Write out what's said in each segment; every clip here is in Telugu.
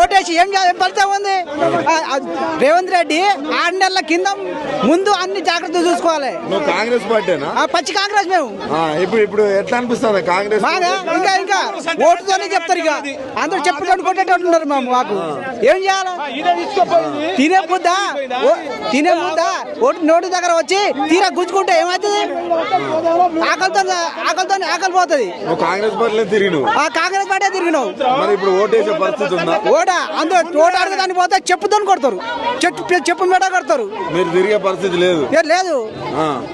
ఓటేసి ఏం ఏం ఫలితం ఉంది? రేవంత్ రెడ్డి ఆరు నెలల కింద ముందు అన్ని జాగ్రత్తలు చూసుకోవాలి. నువ్వు కాంగ్రెస్ పార్టీనా? ఆ, పచ్చి కాంగ్రెస్ మేము. ఇప్పుడు ఇప్పుడు ఎట్లా అనిపిస్తుంది కాంగ్రెస్ బాగా ఇంకా ఇంకా ఓటుతోనే చెప్తారు ఇక. అందరూ చెప్పుకొని కొట్టేటట్టు ఉన్నారు మేము మాకు. ఏం చేయాలి? తినే ముద్ద ఓ- తినే ముద్ద ఓటు నోటి దగ్గర వచ్చి తీరా గుంజుకుంటే ఏమవుతుంది? ఆకలితో ఆకలితో ఆకలి పోతుంది. కాంగ్రెస్ పార్టీలో తిరిగి ఆ కాంగ్రెస్ పార్టీ తిరిగినావు. ఇప్పుడు ఓటేసే పరిస్థితి ఉందా? ఓట అందరూ ఓట అడగదానికి పోతే చెప్పుతో కొడతారు. చెట్టు చెప్పు మీద కొడతారు. మీరు తిరిగే పరిస్థితి లేదు. లేదు.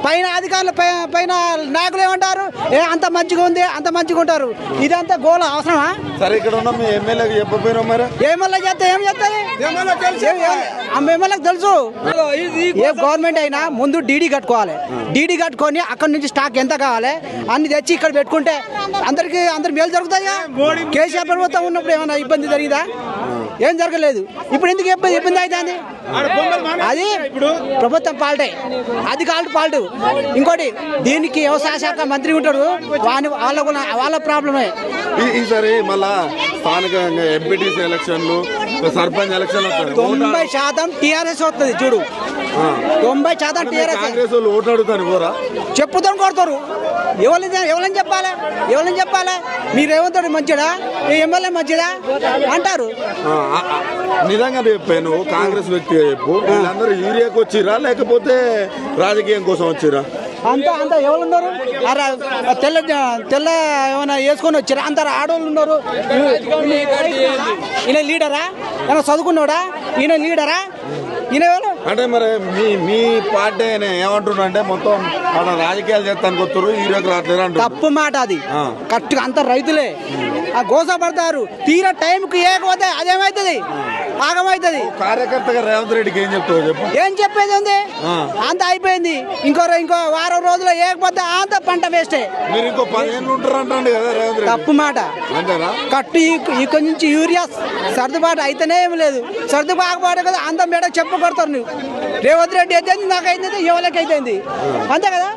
పైన అధికారులు పైన నాయకులు ఏమంటారు? ఏ అంత మంచిగా ఉంది అంత మంచిగా ఉంటారు. ఇదంతా గోల అవసరమా? సరే ఇక్కడ ఉన్న మీ ఎమ్మెల్యేకి చెప్పపోయినా మరి ఏమల్లా చేస్తే ఏం చేస్తుంది ఎమ్మెల్యేకి తెలుసు. ఏ గవర్నమెంట్ అయినా ముందు డీడీ కట్టుకోవాలి. డీడీ కట్టుకొని అక్కడ నుంచి స్టాక్ ఎంత కావాలి అన్ని తెచ్చి ఇక్కడ పెట్టుకుంటే అందరికి అందరి మేలు జరుగుతాయా? కేసీఆర్ ప్రభుత్వం ఉన్నప్పుడు ఏమైనా ఇబ్బంది జరిగిందా? ఏం జరగలేదు. ఇప్పుడు ఎందుకు ఇబ్బంది ఇబ్బంది అవుతుంది? అది ప్రభుత్వం పాల్టే అది కాల్ట్ పాల్టు ఇంకోటి దీనికి వ్యవసాయ శాఖ మంత్రి ఉంటాడు. వాని వాళ్ళ కూడా- వాళ్ళ ప్రాబ్లమే ఈసారి మళ్ళా స్థానికంగా ఎంపీటీసీ ఎలక్షన్లు సర్పంచ్ ఎలక్షన్లు. తొంభై శాతం టీఆర్ఎస్ వస్తుంది చూడు. తొంభై శాతం టీఆర్ఎస్ కాంగ్రెస్ వాళ్ళు ఓట్లు అడుగుతారు పోరా? చెప్పుతో కొడతారు. ఎవరిని ఎవరిని చెప్పాలి? ఎవరిని చెప్పాలి? మీ రేవంత్ రెడ్డి మంచిదా మీ ఎమ్మెల్యే మంచిదా అంటారు. నిజంగా చెప్పాను కాంగ్రెస్ వ్యక్తిగా చెప్పు. వీళ్ళందరూ యూరియాకి వచ్చిరా లేకపోతే రాజకీయం కోసం వచ్చిరా? అంతా అంతా ఎవరు ఉన్నారు? అరే తెల్ల తెల్ల ఏమైనా వేసుకొని వచ్చారు? అందరు ఆడవాళ్ళు ఉన్నారు. ఈయన లీడరా? ఏమైనా చదువుకున్నాడా? ఈయన లీడరా? ఈయన ఎవరు? అంటే మరి మీ మీ పార్టీ ఆయన ఏమంటున్నా అంటే మొత్తం ఆడ రాజకీయాలు చేస్తానికి వస్తారు యూరియాకి రావట్లేదు అంటారు తప్పు మాట అది. ఆ. కరెక్ట్గా అంత రైతులే. ఆ గోస పడతారు. తీరా టైంకి ఏకపోతే అదేమవుతుంది ఆగమవుతుంది కార్యకర్తగా రేవంత్ రెడ్డికి ఏం చెప్తావు చెప్పు. ఏం చెప్పేది ఉంది. అంత అయిపోయింది. ఇంకో ఇంకో వారం రోజులు ఏకపోతే అంత పంట వేస్టే మీరు ఇంకో పదిహేను ఉంటారు అంటండి కదా రేవంత్ తప్పు మాట. అంతేనా? కట్టు ఇక్కడ నుంచి యూరియా సర్దుబాటు అయితేనే ఏమి లేదు. సర్దుబాటు కదా అంత మేడ చెప్పు కొడతారు నువ్వు. రేవంత్ రెడ్డి అయితే నాకు అయితే ఎవరికి అయితే అంతే కదా?